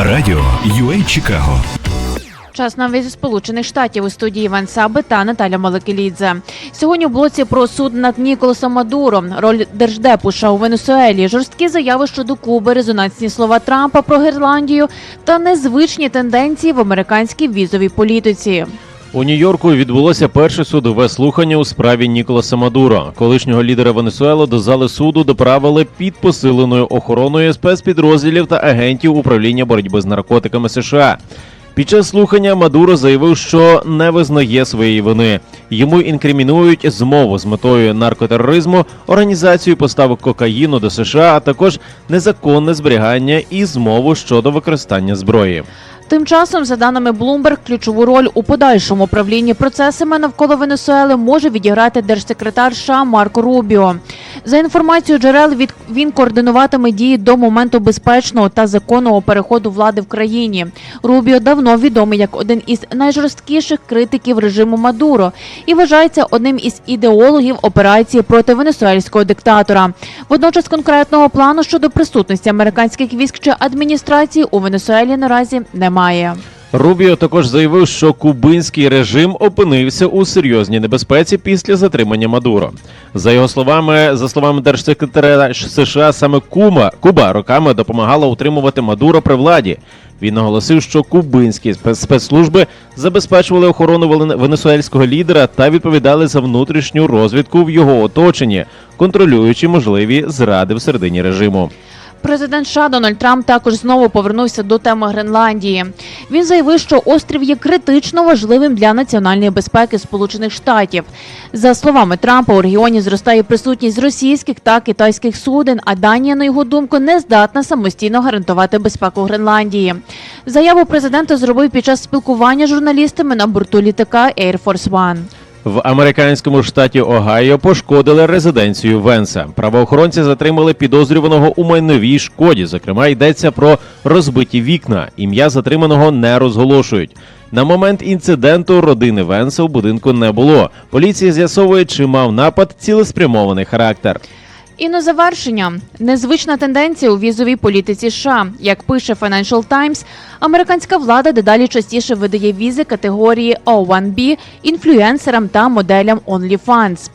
Радіо UA Чикаго. Час нам зі сполучених штатів у студії Іван Саби та Наталя Маликелідзе. Сьогодні в блоці про суд над Ніколасом Мадуро, роль держдепуша у Венесуелі, жорсткі заяви щодо Куби, резонансні слова Трампа про Герландію та незвичні тенденції в американській візовій політиці. У Нью-Йорку відбулося перше судове слухання у справі Ніколаса Мадуро. Колишнього лідера Венесуели до зали суду доправили під посиленою охороною спецпідрозділів та агентів управління боротьби з наркотиками США. Під час слухання Мадуро заявив, що не визнає своєї вини. Йому інкримінують змову з метою наркотероризму, організацію поставок кокаїну до США, а також незаконне зберігання і змову щодо використання зброї. Тим часом, за даними Bloomberg, ключову роль у подальшому управлінні процесами навколо Венесуели може відіграти держсекретар США Марко Рубіо. За інформацією джерел, він координуватиме дії до моменту безпечного та законного переходу влади в країні. Рубіо давно відомий як один із найжорсткіших критиків режиму Мадуро і вважається одним із ідеологів операції проти венесуельського диктатора. Водночас конкретного плану щодо присутності американських військ чи адміністрації у Венесуелі наразі немає. Рубіо також заявив, що кубинський режим опинився у серйозній небезпеці після затримання Мадуро. За його словами, за словами держсекретаря США, саме Кума Куба роками допомагала утримувати Мадуро при владі. Він наголосив, що кубинські спец- спецслужби забезпечували охорону венесуельського лідера та відповідали за внутрішню розвідку в його оточенні, контролюючи можливі зради всередині режиму. Президент США Дональд Трамп також знову повернувся до теми Гренландії. Він заявив, що острів є критично важливим для національної безпеки Сполучених Штатів. За словами Трампа, у регіоні зростає присутність російських та китайських суден, а Данія, на його думку, не здатна самостійно гарантувати безпеку Гренландії. Заяву президента зробив під час спілкування з журналістами на борту літака Air Force One. В американському штаті Огайо пошкодили резиденцію Венса. Правоохоронці затримали підозрюваного у майновій шкоді. Зокрема, йдеться про розбиті вікна. Ім'я затриманого не розголошують. На момент інциденту родини Венса у будинку не було. Поліція з'ясовує, чи мав напад цілеспрямований характер. І на завершення незвична тенденція у візовій політиці США. Як пише Financial Times, американська влада дедалі частіше видає візи категорії O1B інфлюенсерам та моделям OnlyFans.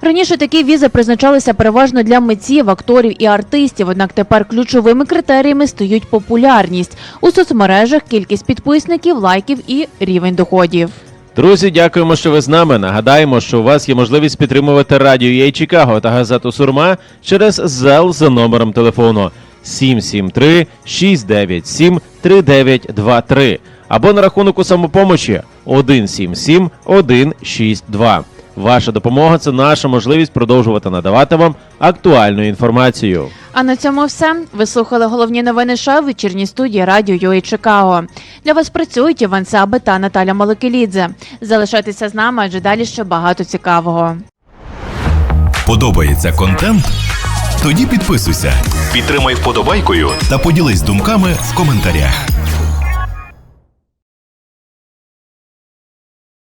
Раніше такі візи призначалися переважно для митців, акторів і артистів. Однак тепер ключовими критеріями стають популярність у соцмережах, кількість підписників, лайків і рівень доходів. Друзі, дякуємо, що ви з нами. Нагадаємо, що у вас є можливість підтримувати радіо «Єй Чикаго та газету Сурма через ЗЕЛ за номером телефону 773 697 3923 або на рахунок у самопомочі 177 162. Ваша допомога це наша можливість продовжувати надавати вам актуальну інформацію. А на цьому все. Ви слухали головні новини США в вечірній студії радіо Йої Чикаго. Для вас працюють Іван Саби та Наталя Маликелідзе. Залишайтеся з нами, адже далі ще багато цікавого. Подобається контент? Тоді підписуйся, підтримай вподобайкою та поділись думками в коментарях.